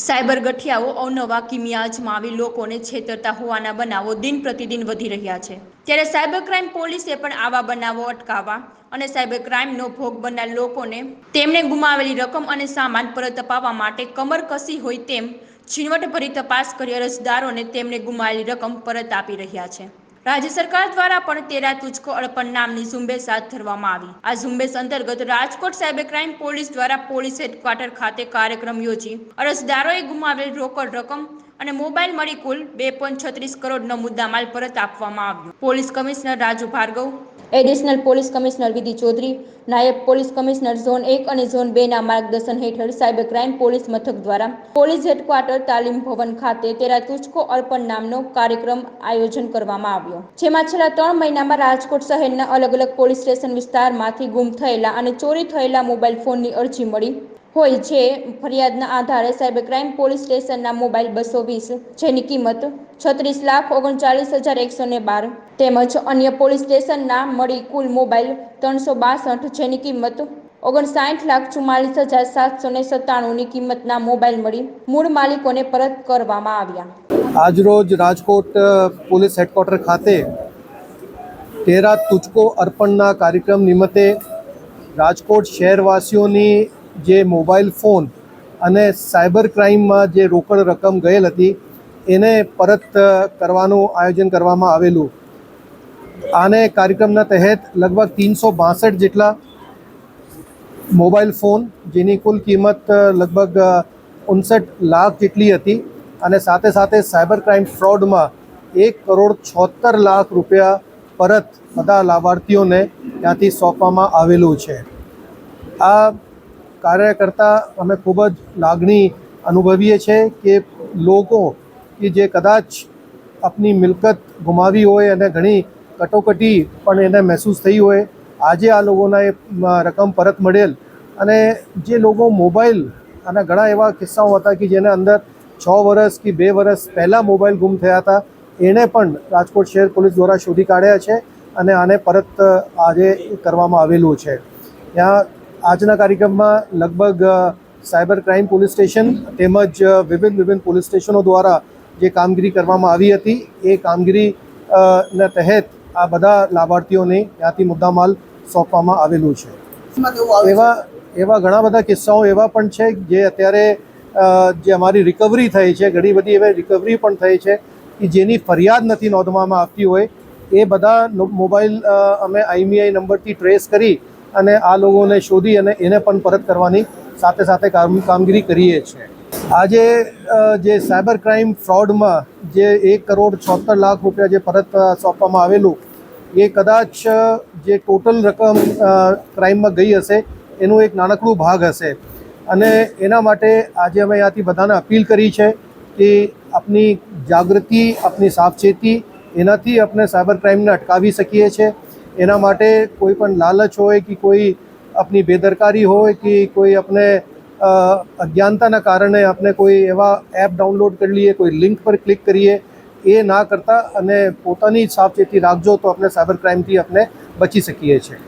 Cyber ગઠિયાઓ અવનવા કિમિયાજમાં આવી લોકોને છેતરતા હોવાના બનાવો દિન પ્રતિદિન વધી રહ્યા છે. ત્યારે સાયબર ક્રાઇમ પોલીસે પણ આવા બનાવો અટકાવવા અને સાયબર ક્રાઇમનો ભોગ બનનાર લોકોને તેમણે ગુમાવેલી રકમ અને સામાન પરત અપાવવા માટે કમર કસી હોય તેમ ઝીણવટભરી તપાસ કરી અરજદારોને તેમને ગુમાવેલી રકમ પરત આપી રહ્યા છે. રાજ્ય સરકાર દ્વારા પણ તેરા તુચકો અર્પણ નામની ઝુંબેશ હાથ ધરવામાં આવી. આ ઝુંબેશ અંતર્ગત રાજકોટ સાયબર ક્રાઇમ પોલીસ દ્વારા પોલીસ હેડક્વાર્ટર ખાતે કાર્યક્રમ યોજી. અરજદારોએ ગુમાવેલ રોકડ રકમ અને મોબાઈલ મળી કુલ બે પોઈન્ટ છત્રીસ કરોડનો મુદ્દામાલ પરત આપવામાં આવ્યો. Police commissioner Raju Bhargav additional police commissioner Vidhi Chaudhary, નાયબ પોલીસ કમિશનર ઝોન એક અને ઝોન બે ના માર્ગદર્શન હેઠળ સાયબર ક્રાઇમ પોલીસ મથક દ્વારા પોલીસ હેડક્વાર્ટર તાલીમ ભવન ખાતે તેરા તુચકો અર્પણ નામનો કાર્યક્રમ આયોજન કરવામાં આવ્યો. જેમાં છેલ્લા ત્રણ મહિનામાં રાજકોટ શહેરના અલગ અલગ પોલીસ સ્ટેશન વિસ્તારમાંથી ગુમ થયેલા અને ચોરી થયેલા મોબાઈલ ફોનની અરજી મળી. હોય છે. ફરિયાદના આધારે સાયબર ક્રાઇમ પોલીસ સ્ટેશનના મોબાઈલ બસો વીસ, જેની કિંમત છત્રીસ લાખ ઓગણચાલીસ હજાર એકસો ને બાર, તેમજ અન્ય પોલીસ સ્ટેશનના મળી કુલ મોબાઈલ ત્રણસો બાસઠ, જેની કિંમત ઓગણસાઠ લાખ ચુમ્માલીસ હજાર સાતસો ને સત્તાણુંની કિંમતના મોબાઈલ મળી મૂળ માલિકોને પરત કરવામાં આવ્યા. આજરોજ રાજકોટ પોલીસ હેડક્વાર્ટર ખાતે તેરા તુચકો અર્પણના કાર્યક્રમ નિમિત્તે રાજકોટ શહેરવાસીઓની જે મોબાઈલ ફોન અને સાયબર ક્રાઇમમાં જે રોકડ રકમ ગયેલ હતી, એને પરત કરવાનું આયોજન કરવામાં આવેલું. આને કાર્યક્રમના તહેત લગભગ ત્રણસો બાસઠ જેટલા મોબાઈલ ફોન, જેની કુલ કિંમત લગભગ ઉનસઠ લાખ જેટલી હતી અને સાથે સાથે સાયબર ક્રાઇમ ફ્રોડમાં એક કરોડ છોતેર લાખ રૂપિયા પરત બધા લાભાર્થીઓને ત્યાંથી સોંપવામાં આવેલું છે. આ કાર્ય કરતાં અમે ખૂબ જ લાગણી અનુભવીએ છીએ કે લોકો કે જે કદાચ આપની મિલકત ગુમાવી હોય અને ઘણી કટોકટી પણ એને મહેસૂસ થઈ હોય, આજે આ લોકોના એ રકમ પરત મળેલ. અને જે લોકો મોબાઈલ અને ઘણા એવા કિસ્સાઓ હતા કે જેના અંદર છ વર્ષ કે બે વર્ષ પહેલાં મોબાઈલ ગુમ થયા હતા એણે પણ રાજકોટ શહેર પોલીસ દ્વારા શોધી કાઢ્યા છે અને આને પરત આજે કરવામાં આવેલું છે. ત્યાં આજના કાર્યક્રમમાં લગભગ સાયબર ક્રાઇમ પોલીસ સ્ટેશન તેમજ વિભિન્ન વિભિન્ન પોલીસ સ્ટેશનો દ્વારા જે કામગીરી કરવામાં આવી હતી એ કામગીરી ના તહેત આ બધા લાભાર્થીઓને ત્યાંથી મુદ્દામાલ સોંપવામાં આવેલું છે. એવા એવા ઘણા બધા કિસ્સાઓ એવા પણ છે જે અત્યારે જે અમારી રિકવરી થઈ છે ઘણી બધી એવી રિકવરી પણ થઈ છે કે જેની ફરિયાદ નથી નોંધવામાં આવતી હોય એ બધા મોબાઈલ અમે આઈમીઆઈ નંબરથી ટ્રેસ કરી અને આ લોકોને શોધી અને એને પણ પરત કરવાની સાથે સાથે કામ, કામગીરી કરીએ છીએ. આજે જે સાયબર ક્રાઇમ ફ્રોડમાં જે એક કરોડ છોતેર લાખ રૂપિયા જે પરત સોંપવામાં આવેલું, એ કદાચ જે ટોટલ રકમ ક્રાઇમમાં ગઈ હશે, એનું એક નાનકડું ભાગ હશે. અને એના માટે આજે અમે અહીંયાથી બધાને અપીલ કરી છે કે આપની જાગૃતિ, આપની સાવચેતી, એનાથી આપણે સાયબર ક્રાઇમને અટકાવી શકીએ છીએ. એના માટે કોઈ પણ લાલચ હોય કે કોઈ આપની બેદરકારી હોય કે કોઈ આપણે અજ્ઞાનતાના કારણે આપણે કોઈ એવા એપ ડાઉનલોડ કરી લઈએ, કોઈ લિંક પર ક્લિક કરીએ, એ ના કરતા અને પોતાની સાવચેતી રાખજો તો આપણે સાયબર ક્રાઇમથી આપણે બચી શકીએ છીએ.